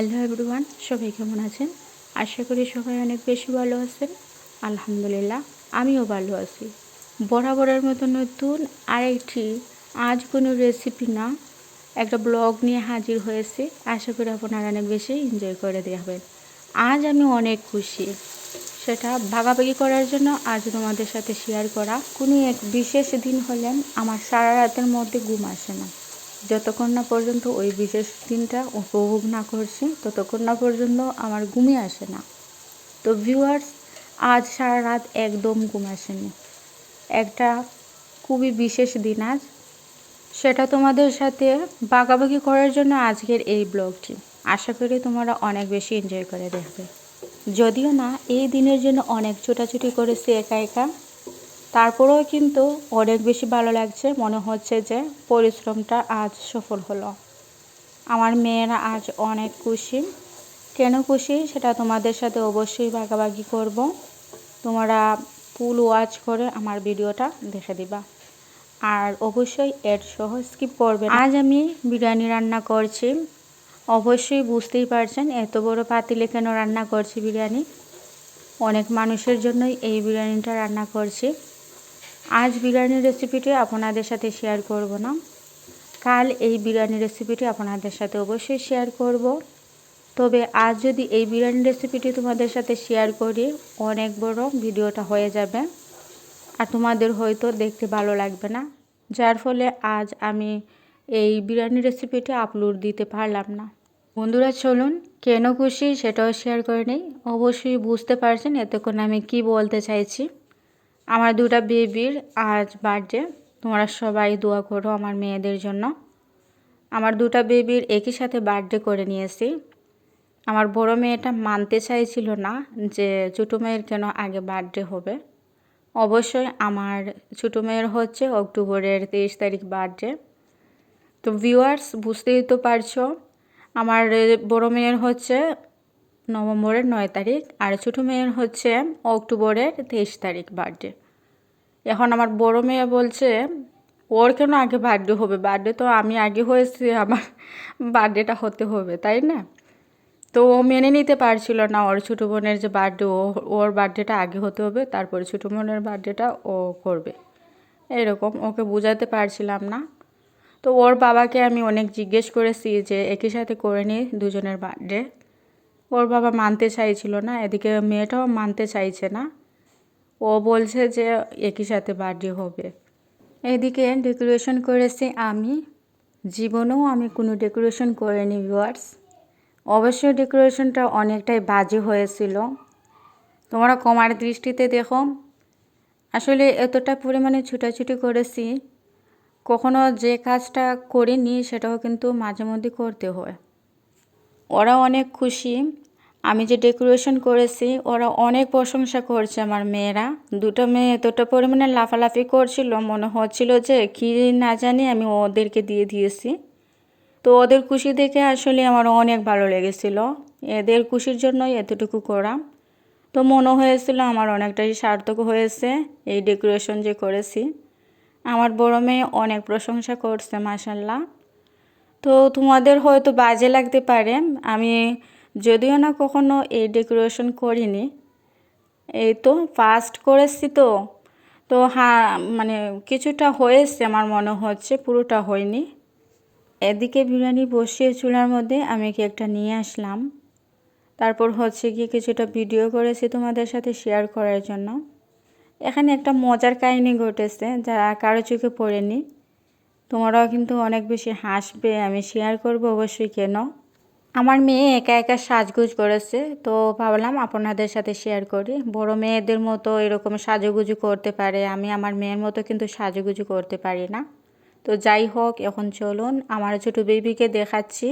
Hello everyone, সবাই কেমন আছেন? আশা করি সবাই অনেক বেশি ভালো আছেন। আলহামদুলিল্লাহ, আমিও ভালো আছি। বরাবরের মতো নতুন আরেকটি আজ কোনো রেসিপি না, একটা ব্লগ নিয়ে হাজির হয়েছে। আশা করি আপনারা অনেক বেশি এনজয় করে দেখবেন। আজ আমি অনেক খুশি। সেটা ভাগাভাগি করার জন্য আজ তোমাদের সাথে শেয়ার করা। কোনো এক বিশেষ দিন হলেন আমার সারা রাতের মধ্যে ঘুম আসে না। যতক্ষণ না পর্যন্ত ওই বিশেষ দিনটা উপভোগ না করছি, ততক্ষণ না পর্যন্ত আমার ঘুমই আসে না। তো ভিউয়ার্স আজ সারা রাত একদম ঘুম আসেনি। একটা খুবই বিশেষ দিন আজ। সেটা তোমাদের সাথে বাগাবাগি করার জন্য আজকের এই ব্লগটি। আশা করি তোমরা অনেক বেশি এনজয় করে দেখবে। যদিও না, এই দিনের জন্য অনেক ছোটাছুটি করেছি একা একা। তারপরেও কিন্তু অনেক বেশি ভালো লাগছে। মনে হচ্ছে যে পরিশ্রমটা আজ সফল হলো। আমার মেয়েরা আজ অনেক খুশি। কেন খুশি সেটা তোমাদের সাথে অবশ্যই ভাগাভাগি করব। তোমরা ফুল ওয়াচ করে আমার ভিডিওটা দেখে দিবা। আর অবশ্যই এর সহ স্কিপ করবে আজ আমি বিরিয়ানি রান্না করছি। অবশ্যই বুঝতেই পারছেন, এত বড় পাতিলে কেন রান্না করছি বিরিয়ানি? অনেক মানুষের জন্যই এই বিরিয়ানিটা রান্না করছি। আজ বিরিয়ানির রেসিপিটি আপনাদের সাথে শেয়ার করব না। কাল এই বিরিয়ানি রেসিপিটি আপনাদের সাথে অবশ্যই শেয়ার করব। তবে আজ যদি এই বিরিয়ানি রেসিপিটি তোমাদের সাথে শেয়ার করি, অনেক বড় ভিডিওটা হয়ে যাবে। আর তোমাদের হয়তো দেখতে ভালো লাগবে না। যার ফলে আজ আমি এই বিরিয়ানি রেসিপিটি আপলোড দিতে পারলাম না। বন্ধুরা, চলুন, কেন খুশি সেটাও শেয়ার করে নিই। অবশ্যই বুঝতে পারছেন এতক্ষণ আমি কি বলতে চাইছি। আমার দুটা বেবির আজ বার্থডে তোমরা সবাই দোয়া করো আমার মেয়েদের জন্য। আমার দুটা বেবির একই সাথে বার্থডে করে নিয়েছি। আমার বড় মেয়েটা মানতে চাইছিল না যে ছোটো মেয়ের কেন আগে বার্থডে হবে। অবশ্যই আমার ছোটো মেয়ের হচ্ছে অক্টোবরের তেইশ তারিখ বার্থডে তো ভিউয়ার্স বুঝতেই তো পারছ, আমার বড় মেয়ের হচ্ছে নভেম্বরের নয় তারিখ আর ছোটো মেয়ের হচ্ছে অক্টোবরের তেইশ তারিখ বার্থডে এখন আমার বড় মেয়ে বলছে, ওর কেন আগে বার্থডে হবে? বার্থডে তো আমি আগে হয়েছি, আমার বার্থডেটা হতে হবে, তাই না? তো ও মেনে নিতে পারছিল না ওর ছোটো বোনের যে বার্থডে ও, ওর বার্থডেটা আগে হতে হবে, তারপরে ছোটো বোনের বার্থডেটা ও করবে। এরকম ওকে বোঝাতে পারছিলাম না। তো ওর বাবাকে আমি অনেক জিজ্ঞেস করেছি যে, একই সাথে করে নিই দুজনের বার্থডে ওর বাবা মানতে চাইছিল না, এদিকে মেয়েটাও মানতে চাইছে না। ও বলছে যে একই সাথে বার্থডে হবে। এদিকে ডেকোরেশন করেছি আমি। জীবনেও আমি কোনো ডেকোরেশন করিনি ভিউয়ার্স অবশ্যই ডেকোরেশনটা অনেকটাই বাজে হয়েছিল। তোমরা কমার দৃষ্টিতে দেখো। আসলে এতটা পরিমাণে ছুটাছুটি করেছি। কখনো যে কাজটা করিনি সেটাও কিন্তু মাঝে মধ্যে করতে হয়। ওরা অনেক খুশি। আমি যে ডেকোরেশন করেছি, ওরা অনেক প্রশংসা করছে আমার মেয়েরা। দুটো মেয়ে এতটা পরিমাণে লাফালাফি করছিল, মনে হচ্ছিল যে কী না জানি আমি ওদেরকে দিয়ে দিয়েছি। তো ওদের খুশি দেখে আসলে আমার অনেক ভালো লেগেছিল। এদের খুশির জন্যই এতটুকু করা। তো মনে হয়েছিল আমার অনেকটাই সার্থক হয়েছে এই ডেকোরেশন যে করেছি। আমার বড় মেয়ে অনেক প্রশংসা করছে মাসাল্লাহ তো তোমাদের হয়তো বাজে লাগতে পারে। আমি যদিও না কখনো এই ডেকোরেশন করিনি, এই তো ফার্স্ট করেছি তো তো হ্যাঁ মানে কিছুটা হয়েছে আমার মনে হচ্ছে, পুরোটা হয়নি। এদিকে বিরিয়ানি বসিয়ে চুলার মধ্যে আমি কেকটা নিয়ে আসলাম। তারপর হচ্ছে গিয়ে কিছুটা ভিডিও করেছি তোমাদের সাথে শেয়ার করার জন্য। এখানে একটা মজার কাহিনী ঘটেছে যা কারও চোখে পড়েনি। তোমরাও কিন্তু অনেক বেশি হাসবে, আমি শেয়ার করব অবশ্যই কেন? আমার মেয়ে একা একা সাজগুজ করেছে, তো ভাবলাম আপনাদের সাথে শেয়ার করি। বড় মেয়েদের মতো এরকম সাজুগুজু করতে পারে, আমি আমার মেয়ের মতো কিন্তু সাজুগুজু করতে পারি না। তো যাই হোক, এখন চলুন, আমার ছোটো বেবিকে দেখাচ্ছি।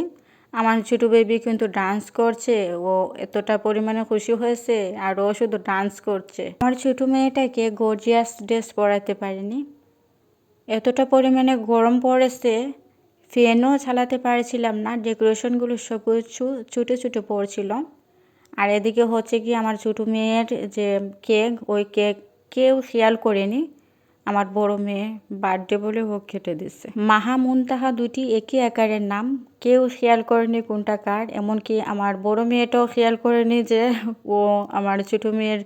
আমার ছোটো বেবি কিন্তু ডান্স করছে, ও এতটা পরিমাণে খুশি হয়েছে, আর ও শুধু ডান্স করছে। আমার ছোটো মেয়েটাকে গর্জিয়াস ড্রেস পরাতে পারিনি। এতটা পরিমাণে গরম পড়েছে ফ্যানও চালাতে পারছিলাম না, ডেকোরেশনগুলো সব কিছু ছুটে ছুটে পড়ছিল। আর এদিকে হচ্ছে কি আমার ছোটো মেয়ের যে কেক, ওই কেক কেউ খেয়াল করেনি। আমার বড় মেয়ে বার্থডে বলে ও কেটে দিচ্ছে মাহা মুনতাহা দুটি একই আকারের নাম, কেউ খেয়াল করেনি কোনটা কার, এমনকি আমার বড় মেয়েটাও খেয়াল করেনি যে ও আমার ছোটো মেয়ের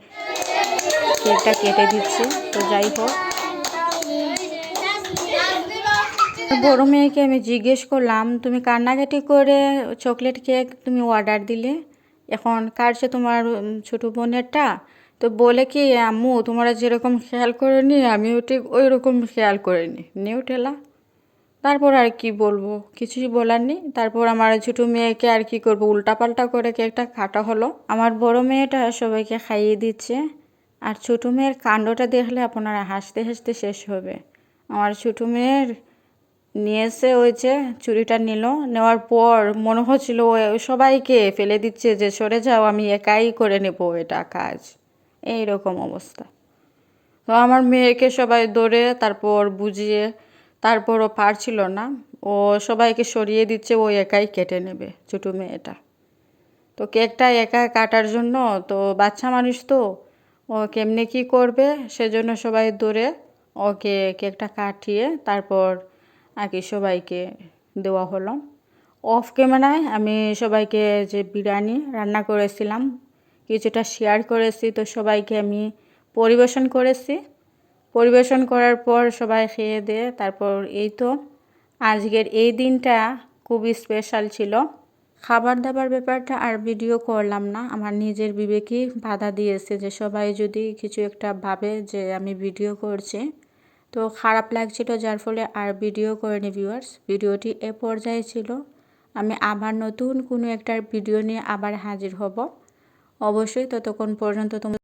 কেকটা কেটে দিচ্ছে। তো যাই হোক বড় মেয়েকে আমি জিজ্ঞেস করলাম, তুমি কান্নাকাটি করে চকলেট কেক তুমি অর্ডার দিলে? এখন কাটছে তোমার ছোটো বোনেরটা? তো বলে কি, আম্মু, তোমরা যেরকম খেয়াল করেনি, আমিও ঠিক ওই রকম খেয়াল করে করিনি নিউ ঠেলা তারপর আর কি বলব, কিছুই বলার নেই। তারপর আমার ছোটো মেয়েকে আর কি করব, উল্টাপাল্টা করে কেকটা কাটা হলো। আমার বড় মেয়েটা সবাইকে খাইয়ে দিচ্ছে। আর ছোটো মেয়ের কাণ্ডটা দেখলে আপনারা হাসতে হাসতে শেষ হবে। আমার ছোটো মেয়ের নিয়ে এসে যে চুরিটা নিল। নেওয়ার পর মনে হচ্ছিল সবাইকে ফেলে দিচ্ছে যে, সরে যাও, আমি একাই করে নেব এটা কাজ। এই রকম অবস্থা। তো আমার মেয়েকে সবাই ধরে তারপর বুঝিয়ে, তারপর ও পারছিল না। ও সবাইকে সরিয়ে দিচ্ছে, ও একাই কেটে নেবে, ছোটো মেয়েটা। তো কেকটা একা কাটার জন্য, তো বাচ্চা মানুষ তো, ও কেমনে কি করবে? সেজন্য সবাই দৌড়ে ওকে কেকটা কাটিয়ে তারপর আর কি সবাইকে দেওয়া হলো। অফ ক্যামেরায় আমি সবাইকে যে বিরিয়ানি রান্না করেছিলাম, কিছুটা শেয়ার করেছি, তো সবাইকে আমি পরিবেশন করেছি। পরিবেশন করার পর সবাই খেয়ে দিয়ে তারপর এই তো আজকের এই দিনটা খুবই স্পেশাল ছিল। খাবার দাবার ব্যাপারটা আর ভিডিও করলাম না, আমার নিজের বিবেকই বাধা দিয়েছে যে সবাই যদি কিছু একটা ভাবে যে আমি ভিডিও করছি তো খারাপ লাগছিল, যার ফলে আর ভিডিও করিনি ভিউয়ার্স ভিডিওটি এ পর্যায়ে ছিল, আমি আবার নতুন কোনো একটা ভিডিও নিয়ে আবার হাজির হব। অবশ্যই ততক্ষণ পর্যন্ত তোমরা